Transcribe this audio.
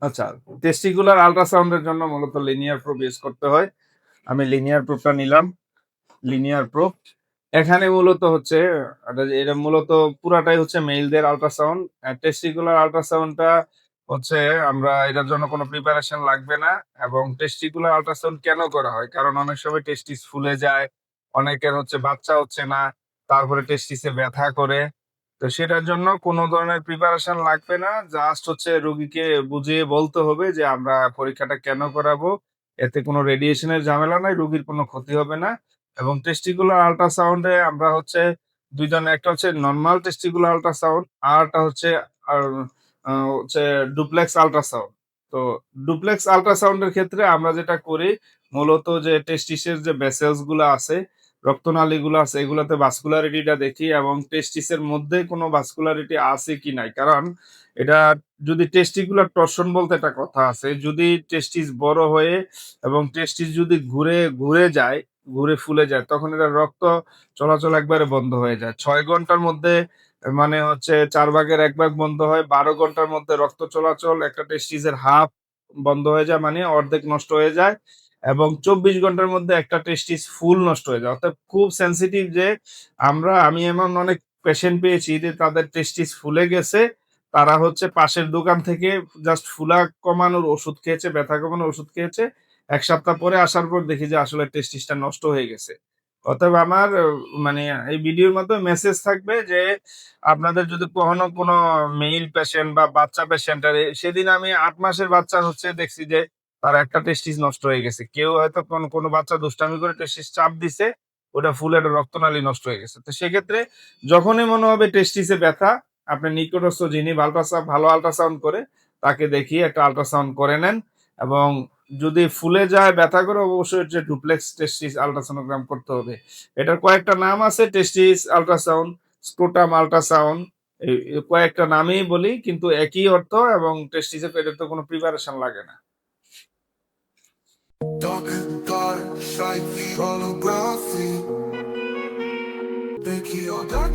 আচ্ছা টেস্টিকুলার আল্ট্রাসাউন্ডের জন্য মূলত লিনিয়ার প্রোব ইউজ করতে হয়। আমি লিনিয়ার প্রোবটা নিলাম লিনিয়ার প্রোব এখানে মূলত হচ্ছে, এটা- মূলত পুরাটাই হচ্ছে মেইলদের আল্ট্রাসাউন্ড টেস্টিকুলার আল্ট্রাসাউন্ডটা হচ্ছে আমরা এটার জন্য কোনো প্রিপারেশন লাগবে না। এবং টেস্টিকুলার আল্ট্রাসাউন্ড কেন করা হয়? কারণ অনেক সময় টেস্টিস ফুলে যায়, অনেকের হচ্ছে বাচ্চা হচ্ছে না, তারপরে টেস্টিসে ব্যথা করে। তো সেটার জন্য কোনো ধরনের প্রিপারেশন লাগবে না। জাস্ট হচ্ছে রোগীকে বুঝিয়ে বলতে হবে যে, আমরা পরীক্ষাটা কেন করাবো। এতে কোনো রেডিয়েশনের ঝামেলা নাই, রোগীর কোনো ক্ষতি হবে না। এবং টেস্টিকুলার আল্ট্রাসাউন্ডে আমরা হচ্ছে দুইজন, একটা হচ্ছে নর্মাল টেস্টিকুলার আল্ট্রাসাউন্ড আর একটা হচ্ছে হচ্ছে ডুপ্লেক্স আল্ট্রাসাউন্ড তো ডুপ্লেক্স আল্ট্রাসাউন্ডের ক্ষেত্রে আমরা যেটা করি, মূলত যে টেস্টিসের যে ভেসেলসগুলো আছে রক্তনালীগুলো আছে, এগুলোতে ভাস্কুলারিটিটা দেখি এবং টেস্টিসের মধ্যে কোনো ভাস্কুলারিটি আছে কি নাই। কারণ এটা যদি টেস্টিকুলার টর্শন বলতে একটা কথা আছে, যদি টেস্টিস বড় হয়ে এবং টেস্টিস যদি ঘুরে ঘুরে যায়, ঘুরে ফুলে যায়, তখন এটা রক্ত চলাচল একবারে বন্ধ হয়ে যায়। ছয় ঘণ্টার মধ্যে মানে হচ্ছে চার ভাগের এক ভাগ বন্ধ হয়, বারো ঘণ্টার মধ্যে রক্ত চলাচল, একটা টেস্টিসের হাফ বন্ধ হয়ে যায় মানে অর্ধেক নষ্ট হয়ে যায় এবং চব্বিশ ঘণ্টার মধ্যে একটা টেস্টিস ফুল নষ্ট হয়ে যায়। অর্থাৎ খুব সেন্সিটিভ যে আমরা, আমি এমন অনেক পেশেন্ট পেয়েছি যে তাদের টেস্টিস ফুলে গেছে, তারা হচ্ছে পাশের দোকান থেকে জাস্ট ফুলা কমানোর ওষুধ খেয়েছে, ব্যথা কমানোর ওষুধ খেয়েছে, এক সপ্তাহ পরে আসার পর দেখি যে আসলে টেস্টিসটা নষ্ট হয়ে গেছে। অতএব আমার মানে এই ভিডিওর মাধ্যমে মেসেজ থাকবে যে আপনাদের যদি কখনো কোনো মেইল পেশেন্ট বা বাচ্চা পেশেন্টের সেদিন আমি আট মাসের বাচ্চা হচ্ছে দেখছি যে তার একটা টেস্টিস নষ্ট হয়ে গেছে। কেউ হয়তো কোন বাচ্চা দুষ্টামি করে টেস্টিস চাপ দিছে, ওটা ফুল ফুলের রক্তনালী নষ্ট হয়ে গেছে। তো সেক্ষেত্রে যখনই মনে হবে টেস্টিসে ব্যথা, আপনি নিকটস্থ যিনি আল্ট্রাসাউন্ড ভালো আল্ট্রাসাউন্ড করে তাকে দেখিয়ে একটা আল্ট্রাসাউন্ড করে নেন এবং যদি ফুলে যায় ব্যথা করে অবশ্যই হচ্ছে ডুপ্লেক্স টেস্টিস আল্ট্রাসোনোগ্রাম করতে হবে। এটার কয়েকটা নাম আছে টেস্টিস আল্ট্রাসাউন্ড স্ক্রোটাম আল্ট্রাসাউন্ড কয়েকটা নামেই বলি, কিন্তু একই অর্থ এবং টেস্টিসে পেটের তো কোনো প্রিপারেশন লাগে না। Dark and dark, slightly holography. Thank you, dark